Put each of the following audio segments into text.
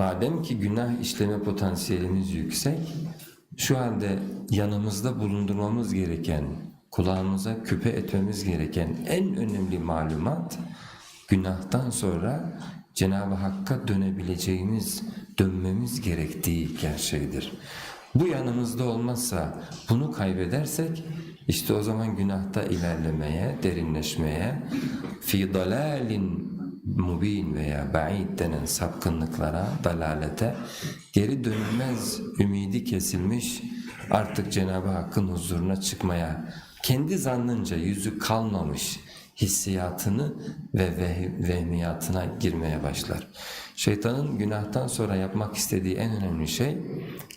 Madem ki günah işleme potansiyelimiz yüksek, şu halde yanımızda bulundurmamız gereken, kulağımıza küpe etmemiz gereken en önemli malumat, günahtan sonra Cenab-ı Hakk'a dönebileceğimiz, dönmemiz gerektiği gerçeğidir. Bu yanımızda olmazsa, bunu kaybedersek, işte o zaman günahta ilerlemeye, derinleşmeye, fi dalalin mubin veya ba'id denen sapkınlıklara, dalalete geri dönülmez ümidi kesilmiş artık Cenab-ı Hakk'ın huzuruna çıkmaya kendi zannınca yüzü kalmamış hissiyatını ve veh- vehmiyatına girmeye başlar. Şeytanın günahtan sonra yapmak istediği en önemli şey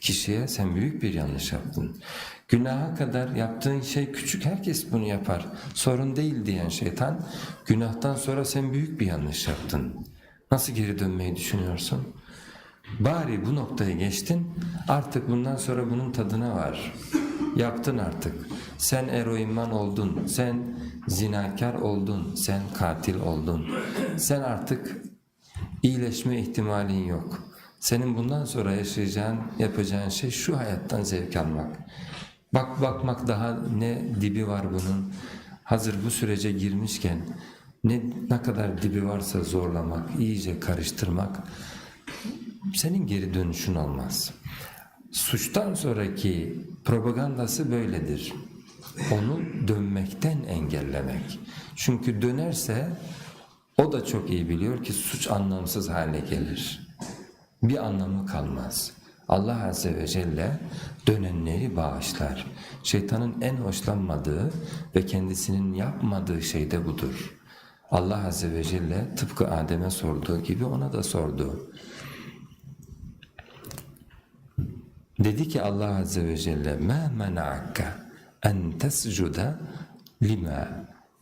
kişiye sen büyük bir yanlış yaptın. Günaha kadar yaptığın şey küçük herkes bunu yapar. Sorun değil diyen şeytan günahtan sonra sen büyük bir yanlış yaptın. Nasıl geri dönmeyi düşünüyorsun? Bari bu noktayı geçtin artık bundan sonra bunun tadına var. Yaptın artık. Sen eroinman oldun, sen zinakar oldun, sen katil oldun. Sen artık iyileşme ihtimalin yok. Senin bundan sonra yaşayacağın, yapacağın şey şu hayattan zevk almak. Bak bakmak daha ne dibi var bunun. Hazır bu sürece girmişken ne ne kadar dibi varsa zorlamak, iyice karıştırmak senin geri dönüşün olmaz. Suçtan sonraki propagandası böyledir. Onu dönmekten engellemek. Çünkü dönerse o da çok iyi biliyor ki suç anlamsız hale gelir. Bir anlamı kalmaz. Allah Azze ve Celle dönenleri bağışlar. Şeytanın en hoşlanmadığı ve kendisinin yapmadığı şey de budur. Allah Azze ve Celle tıpkı Adem'e sorduğu gibi ona da sordu. Dedi ki Allah Azze ve Celle مَا مَنَعَكَ اَنْ تَسْجُدَ لِمَا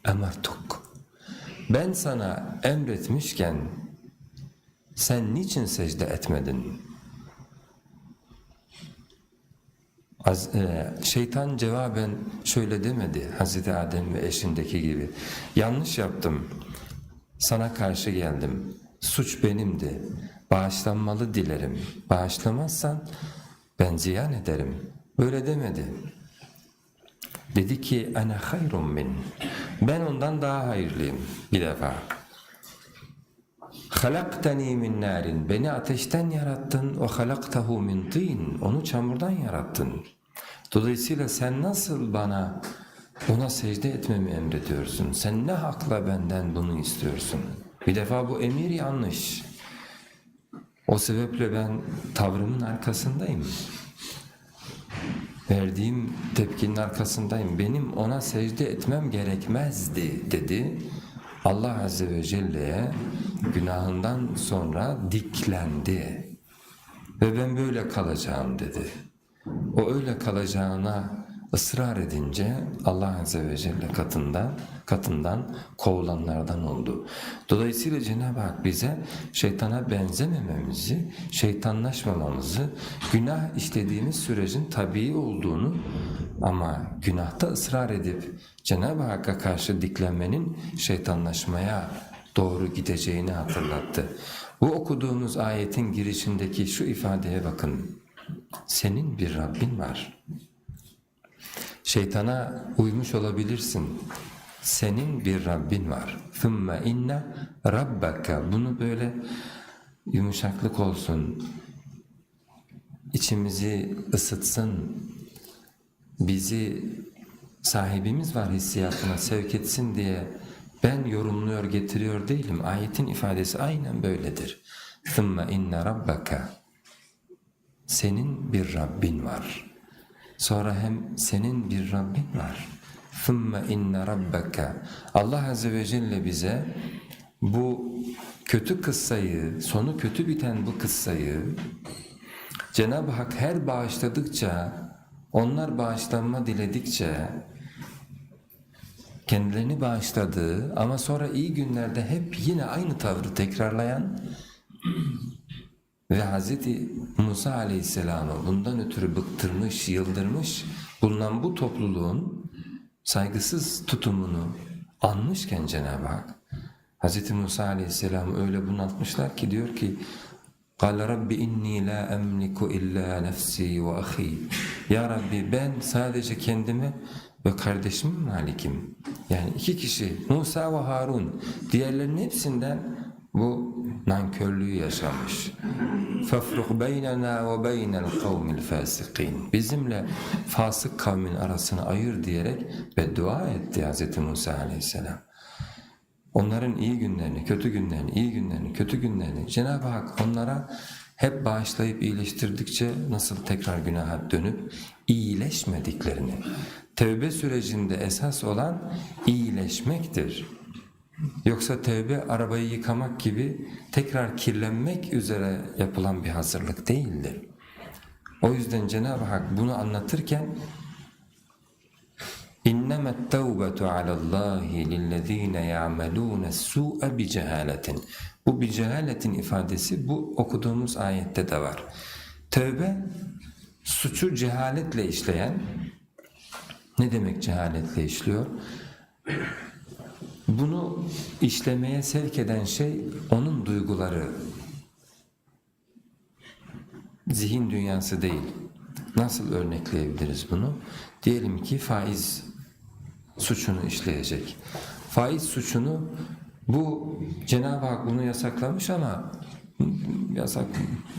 اَمَرْتُكَ Ben sana emretmişken sen niçin secde etmedin? Şeytan cevaben şöyle demedi Hazreti Adem ve eşindeki gibi. Yanlış yaptım, sana karşı geldim, suç benimdi, bağışlanmalı dilerim. Bağışlamazsan ben ziyan ederim. Böyle demedi. Dedi ki ana hayrun min. Ben ondan daha hayırlıyım bir defa. Halaktani min narin. Beni ateşten yarattın. O halaktahu min tin. Onu çamurdan yarattın. Dolayısıyla sen nasıl bana ona secde etmemi emrediyorsun? Sen ne hakla benden bunu istiyorsun? Bir defa bu emir yanlış. O sebeple ben tavrımın arkasındayım. Verdiğim tepkinin arkasındayım. Benim ona secde etmem gerekmezdi dedi. Allah Azze ve Celle'ye günahından sonra diklendi. Ve ben böyle kalacağım dedi. O öyle kalacağına ısrar edince Allah Azze ve Celle katında, katından kovulanlardan oldu. Dolayısıyla Cenab-ı Hak bize şeytana benzemememizi, şeytanlaşmamamızı, günah işlediğimiz sürecin tabii olduğunu ama günahta ısrar edip Cenab-ı Hakk'a karşı diklenmenin şeytanlaşmaya doğru gideceğini hatırlattı. Bu okuduğumuz ayetin girişindeki şu ifadeye bakın. Senin bir Rabbin var. Şeytana uymuş olabilirsin. Senin bir Rabbin var. ثُمَّ inne rabbaka. Bunu böyle yumuşaklık olsun, içimizi ısıtsın, bizi sahibimiz var hissiyatına sevk etsin diye ben yorumluyor getiriyor değilim. Ayetin ifadesi aynen böyledir. ثُمَّ inne rabbaka. Senin bir Rabbin var. Sonra hem senin bir Rabbin var. ثُمَّ inne rabbaka. Allah Azze ve Celle bize bu kötü kıssayı, sonu kötü biten bu kıssayı Cenab-ı Hak her bağışladıkça, onlar bağışlanma diledikçe kendilerini bağışladığı ama sonra iyi günlerde hep yine aynı tavrı tekrarlayan ve Hz. Musa Aleyhisselam'ı bundan ötürü bıktırmış, yıldırmış bulunan bu topluluğun saygısız tutumunu anmışken Cenab-ı Hak Hz. Musa Aleyhisselam'ı öyle bunaltmışlar ki diyor ki قال رب إني لا أملك إلا نفسي وأخي Ya Rabbi ben sadece kendime ve kardeşime malikim. Yani iki kişi Musa ve Harun diğerlerinin hepsinden bu nankörlüğü yaşamış. فَفْرُقْ بَيْنَنَا وَبَيْنَ الْقَوْمِ الْفَاسِقِينَ Bizimle fasık kavmin arasını ayır diyerek beddua etti Hz. Musa aleyhisselam. Onların iyi günlerini, kötü günlerini, iyi günlerini, kötü günlerini Cenab-ı Hak onlara hep bağışlayıp iyileştirdikçe nasıl tekrar günaha dönüp iyileşmediklerini. Tevbe sürecinde esas olan iyileşmektir. Yoksa tevbe arabayı yıkamak gibi tekrar kirlenmek üzere yapılan bir hazırlık değildir. O yüzden Cenab-ı Hak bunu anlatırken İnnemâ tevbetu alallâhi lillezîne ya'melûne su'e bi cehâletin. Bu bir cehaletin ifadesi bu okuduğumuz ayette de var. Tövbe suçu cehaletle işleyen ne demek cehaletle işliyor? Bunu işlemeye sevk eden şey onun duyguları, zihin dünyası değil. Nasıl örnekleyebiliriz bunu? Diyelim ki faiz suçunu işleyecek. Faiz suçunu bu Cenab-ı Hak bunu yasaklamış ama yasak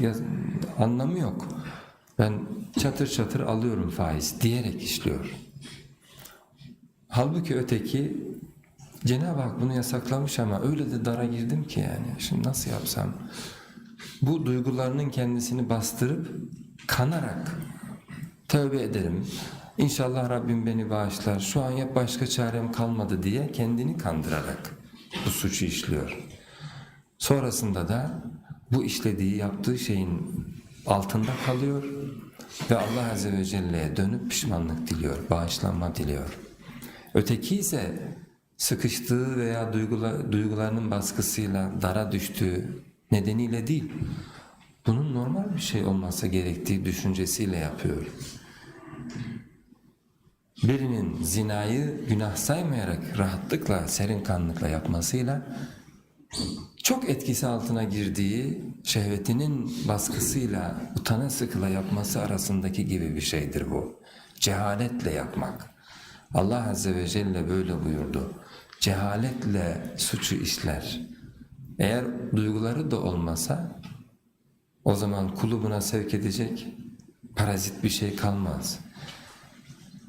yas, anlamı yok. Ben çatır çatır alıyorum faiz diyerek işliyor. Halbuki öteki Cenab-ı Hak bunu yasaklamış ama öyle de dara girdim ki yani. Şimdi nasıl yapsam? Bu duygularının kendisini bastırıp kanarak tövbe ederim. İnşallah Rabbim beni bağışlar. Şu an ya başka çarem kalmadı diye kendini kandırarak bu suçu işliyor. Sonrasında da bu işlediği, yaptığı şeyin altında kalıyor ve Allah Azze ve Celle'ye dönüp pişmanlık diliyor, bağışlanma diliyor. Öteki ise sıkıştığı veya duygula, duygularının baskısıyla dara düştüğü nedeniyle değil, bunun normal bir şey olması gerektiği düşüncesiyle yapıyor. Birinin zinayı günah saymayarak rahatlıkla, serin kanlıkla yapmasıyla çok etkisi altına girdiği şehvetinin baskısıyla utana sıkıla yapması arasındaki gibi bir şeydir bu. Cehaletle yapmak. Allah Azze ve Celle böyle buyurdu. Cehaletle suçu işler. Eğer duyguları da olmasa o zaman kulu buna sevk edecek parazit bir şey kalmaz.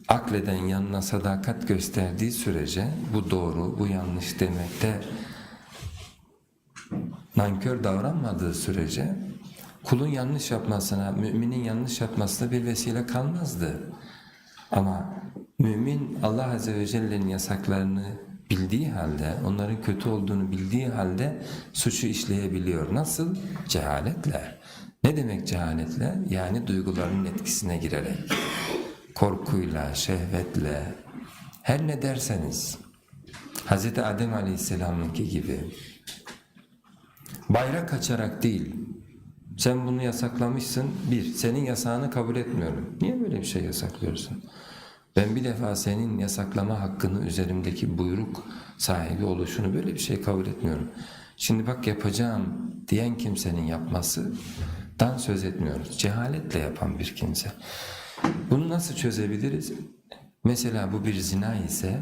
Akleden yanına sadakat gösterdiği sürece bu doğru, bu yanlış demekte nankör davranmadığı sürece kulun yanlış yapmasına, müminin yanlış yapmasına bir vesile kalmazdı. Ama mümin Allah Azze ve Celle'nin yasaklarını bildiği halde, onların kötü olduğunu bildiği halde suçu işleyebiliyor. Nasıl? Cehaletle. Ne demek cehaletle? Yani duygularının etkisine girerek. Korkuyla, şehvetle, her ne derseniz. Hz. Adem Aleyhisselam'ınki gibi. Bayrak açarak değil, sen bunu yasaklamışsın, bir, senin yasağını kabul etmiyorum. Niye böyle bir şey yasaklıyorsun? Ben bir defa senin yasaklama hakkını üzerimdeki buyruk sahibi oluşunu böyle bir şey kabul etmiyorum. Şimdi bak yapacağım diyen kimsenin yapmasından söz etmiyoruz. Cehaletle yapan bir kimse. Bunu nasıl çözebiliriz? Mesela bu bir zina ise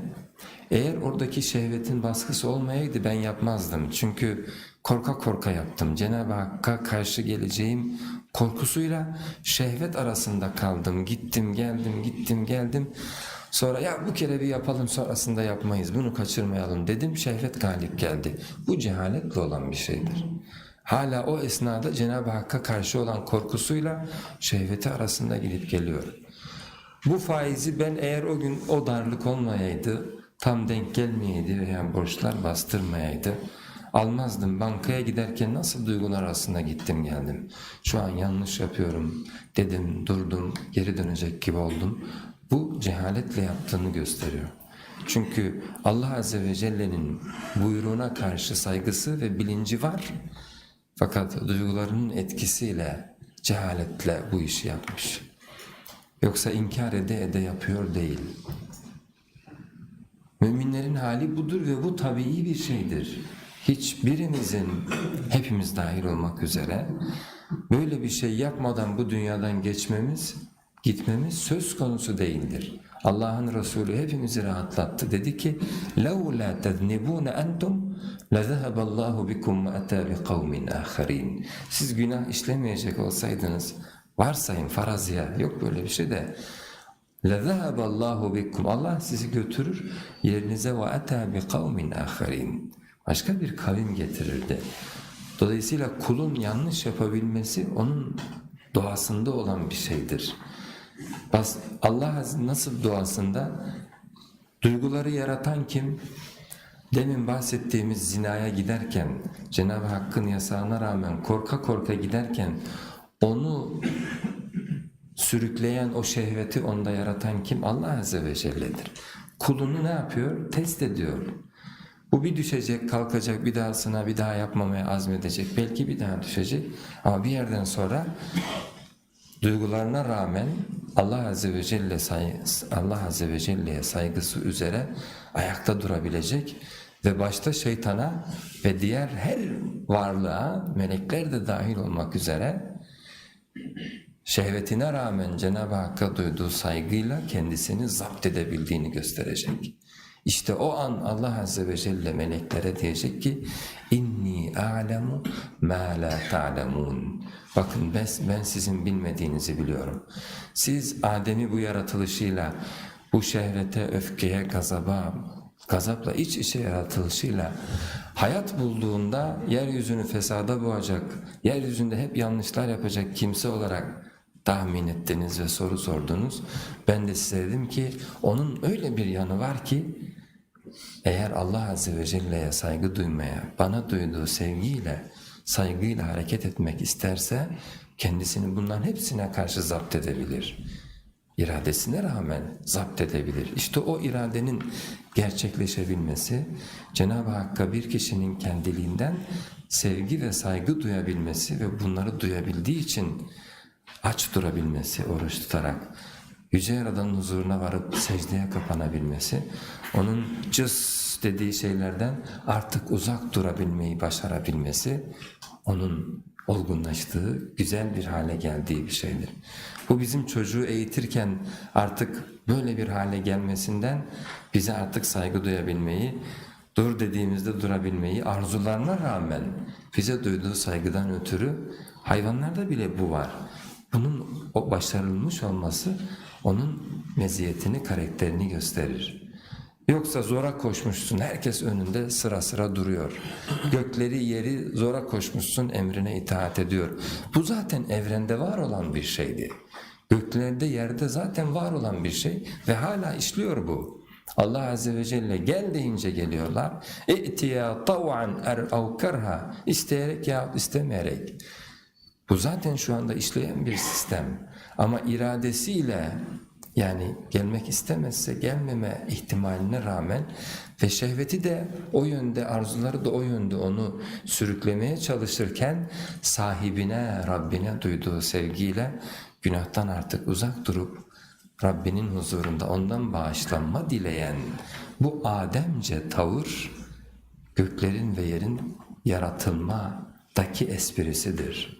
eğer oradaki şehvetin baskısı olmayaydı ben yapmazdım. Çünkü korka korka yaptım. Cenab-ı Hakk'a karşı geleceğim korkusuyla şehvet arasında kaldım. Gittim geldim gittim geldim. Sonra ya bu kere bir yapalım sonrasında yapmayız bunu kaçırmayalım dedim. Şehvet galip geldi. Bu cehaletle olan bir şeydir. Hala o esnada Cenab-ı Hakk'a karşı olan korkusuyla şehveti arasında gidip geliyor. Bu faizi ben eğer o gün o darlık olmayaydı, tam denk gelmeyeydi veya borçlar bastırmayaydı, almazdım. Bankaya giderken nasıl duygular arasında gittim geldim. Şu an yanlış yapıyorum dedim, durdum, geri dönecek gibi oldum. Bu cehaletle yaptığını gösteriyor. Çünkü Allah Azze ve Celle'nin buyruğuna karşı saygısı ve bilinci var. Fakat duygularının etkisiyle, cehaletle bu işi yapmış. Yoksa inkar ede ede yapıyor değil. Müminlerin hali budur ve bu tabii bir şeydir. Hiçbirimizin, hepimiz dahil olmak üzere Böyle bir şey yapmadan bu dünyadan geçmemiz, gitmemiz söz konusu değildir. Allah'ın Resulü hepimizi rahatlattı. Dedi ki: "Laula tadnibun entum لَذَهَبَ اللّٰهُ بِكُمْ وَاَتَى بِقَوْمٍ آخَرِينَ Siz günah işlemeyecek olsaydınız, varsayın faraziye, yok böyle bir şey de لَذَهَبَ اللّٰهُ بِكُمْ Allah sizi götürür, yerinize وَاَتَى بِقَوْمٍ آخَرِينَ Başka bir kavim getirirdi. Dolayısıyla kulun yanlış yapabilmesi onun doğasında olan bir şeydir. Bas, Allah nasıl doğasında? Duyguları yaratan kim? Demin bahsettiğimiz zinaya giderken, Cenab-ı Hakk'ın yasağına rağmen korka korka giderken onu sürükleyen o şehveti onda yaratan kim? Allah Azze ve Celle'dir. Kulunu ne yapıyor? Test ediyor. Bu bir düşecek, kalkacak, bir dahasına bir daha yapmamaya azmedecek. Belki bir daha düşecek ama bir yerden sonra duygularına rağmen Allah Azze ve Celle Allah Azze ve Celle'ye saygısı üzere ayakta durabilecek ve başta şeytana ve diğer her varlığa melekler de dahil olmak üzere şehvetine rağmen Cenab-ı Hakk'a duyduğu saygıyla kendisini zapt edebildiğini gösterecek. İşte o an Allah Azze ve Celle meleklere diyecek ki inni a'lemu ma la ta'lemun. Bakın ben, ben sizin bilmediğinizi biliyorum. Siz Adem'i bu yaratılışıyla, bu şehvete, öfkeye, gazaba, gazapla iç içe yaratılışıyla hayat bulduğunda yeryüzünü fesada boğacak, yeryüzünde hep yanlışlar yapacak kimse olarak tahmin ettiniz ve soru sordunuz. Ben de size dedim ki onun öyle bir yanı var ki eğer Allah Azze ve Celle'ye saygı duymaya, bana duyduğu sevgiyle, saygıyla hareket etmek isterse kendisini bunların hepsine karşı zapt edebilir. İradesine rağmen zapt edebilir. İşte o iradenin gerçekleşebilmesi, Cenab-ı Hakk'a bir kişinin kendiliğinden sevgi ve saygı duyabilmesi ve bunları duyabildiği için aç durabilmesi oruç tutarak, Yüce Yaradan'ın huzuruna varıp secdeye kapanabilmesi, onun cız dediği şeylerden artık uzak durabilmeyi başarabilmesi, onun olgunlaştığı, güzel bir hale geldiği bir şeydir. Bu bizim çocuğu eğitirken artık böyle bir hale gelmesinden bize artık saygı duyabilmeyi, dur dediğimizde durabilmeyi arzularına rağmen bize duyduğu saygıdan ötürü hayvanlarda bile bu var. Bunun o başarılmış olması onun meziyetini, karakterini gösterir. Yoksa zora koşmuşsun, herkes önünde sıra sıra duruyor. Gökleri yeri zora koşmuşsun, emrine itaat ediyor. Bu zaten evrende var olan bir şeydi. Göklerde, yerde zaten var olan bir şey ve hala işliyor bu. Allah Azze ve Celle gel deyince geliyorlar. اِئْتِيَا طَوْعًا اَرْ اَوْ كَرْهَا İsteyerek ya istemeyerek. Bu zaten şu anda işleyen bir sistem. Ama iradesiyle yani gelmek istemezse gelmeme ihtimaline rağmen ve şehveti de o yönde, arzuları da o yönde onu sürüklemeye çalışırken sahibine, Rabbine duyduğu sevgiyle günahtan artık uzak durup Rabbinin huzurunda ondan bağışlanma dileyen bu Ademce tavır göklerin ve yerin yaratılmadaki esprisidir.